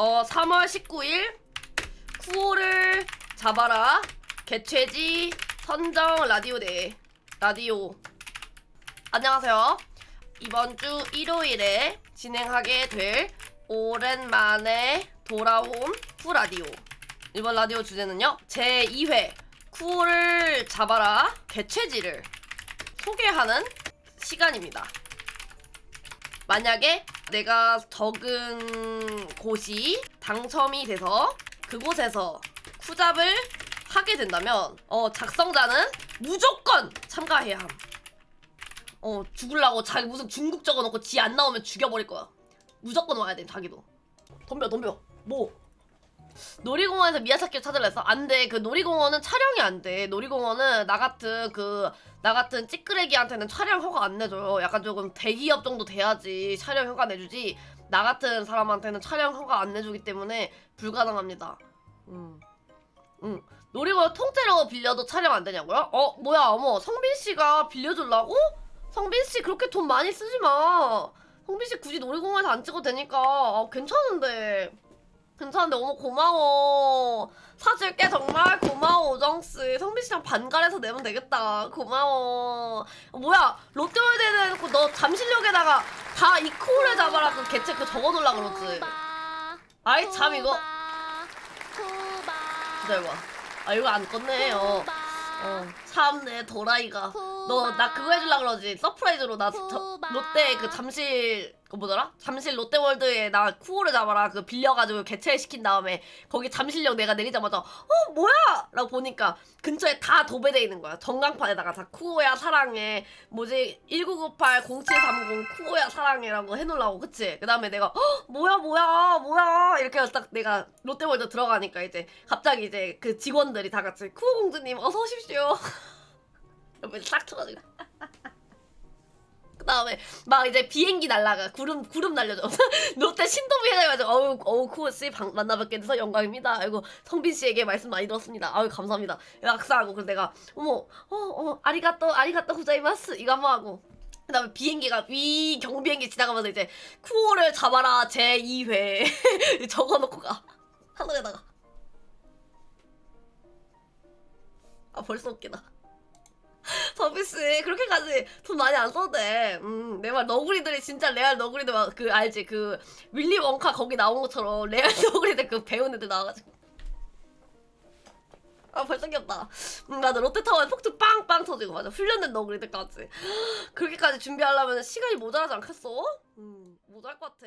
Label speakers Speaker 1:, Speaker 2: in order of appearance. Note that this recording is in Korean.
Speaker 1: 어 3월 19일 쿠오를 잡아라 개최지 선정 라디오 대 라디오 안녕하세요. 이번 주 일요일에 진행하게 될 오랜만에 돌아온 쿠라디오 이번 라디오 주제는요 제 2회 쿠오를 잡아라 개최지를 소개하는 시간입니다. 만약에 내가 적은 곳이 당첨이 돼서 그곳에서 쿠잡을 하게 된다면 어 작성자는 무조건 참가해야 함. 어 죽을라고 자기 무슨 중국 적어놓고 지 안 나오면 죽여버릴 거야. 무조건 와야 돼 자기도. 덤벼 덤벼. 뭐? 놀이공원에서 미야사키를 찾으려 했어? 안 돼. 그 놀이공원은 촬영이 안 돼. 놀이공원은 나 같은 그, 나 같은 찌끄레기한테는 촬영 허가 안 내줘요. 약간 조금 대기업 정도 돼야지 촬영 허가 내주지. 나 같은 사람한테는 촬영 허가 안 내주기 때문에 불가능합니다. 음. 음. 놀이공원 통째로 빌려도 촬영 안 되냐고요? 어, 뭐야, 어머. 성빈 씨가 빌려주려고? 성빈 씨 그렇게 돈 많이 쓰지 마. 성빈 씨 굳이 놀이공원에서 안 찍어도 되니까. 아, 괜찮은데. 괜찮은데 너무 고마워. 사줄게 정말 고마워 오정씨. 성빈 씨랑 반갈해서 내면 되겠다. 고마워. 어, 뭐야 롯데월드에는 그너 잠실역에다가 다 이코를 잡아라 그 개체 그 적어놓으려 그러지. 아이 참 이거 기다려봐. 아 이거 안 껐네. 어. 어 참내 도라이가. 너 나 그거 해줄라 그러지. 서프라이즈로 나 저, 롯데 그 잠실 그 뭐더라? 잠실 롯데월드에 나 쿠오를 잡아라. 그 빌려가지고 개최시킨 다음에 거기 잠실역 내가 내리자마자 어 뭐야? 라고 보니까 근처에 다 도배돼 있는 거야. 전광판에다가 다 쿠오야 사랑해. 뭐지? 1998 0730 쿠오야 사랑해라고 해놓으려고 그치? 그 다음에 내가 어 뭐야 뭐야 뭐야? 이렇게 해서 딱 내가 롯데월드 들어가니까 이제 갑자기 이제 그 직원들이 다 같이 쿠오 공주님 어서 오십시오 싹 쳐가지고 그 다음에 막 이제 비행기 날라가 구름 구름 날려줘 롯데 신도비 해가지고 어우 어우 쿠오 씨 방- 만나뵙게 돼서 영광입니다. 아이고 성빈 씨에게 말씀 많이 들었습니다. 아유 감사합니다. 악사하고 그래서 내가 어머 어어 아리가또 아리가또 후자이마스 이거 한번 하고 그다음에 비행기가 위 경비행기 지나가면서 이제 쿠오를 잡아라 제 2회 적어놓고 가 하늘에다가 아 벌써 웃기다. 서비스 그렇게까지 돈 많이 안 돼. 음, 내 말 너구리들이 진짜 레알 너구리들 막 그 알지 그 윌리 원카 거기 나온 것처럼 레알 너구리들 그 배운 애들 나와가지고. 아 벌써 귀엽다. 음, 맞아 롯데타워에 폭죽 빵빵 터지고 맞아 훈련된 너구리들까지. 그렇게까지 준비하려면 시간이 모자라지 않겠어? 음 모자랄 것 같아.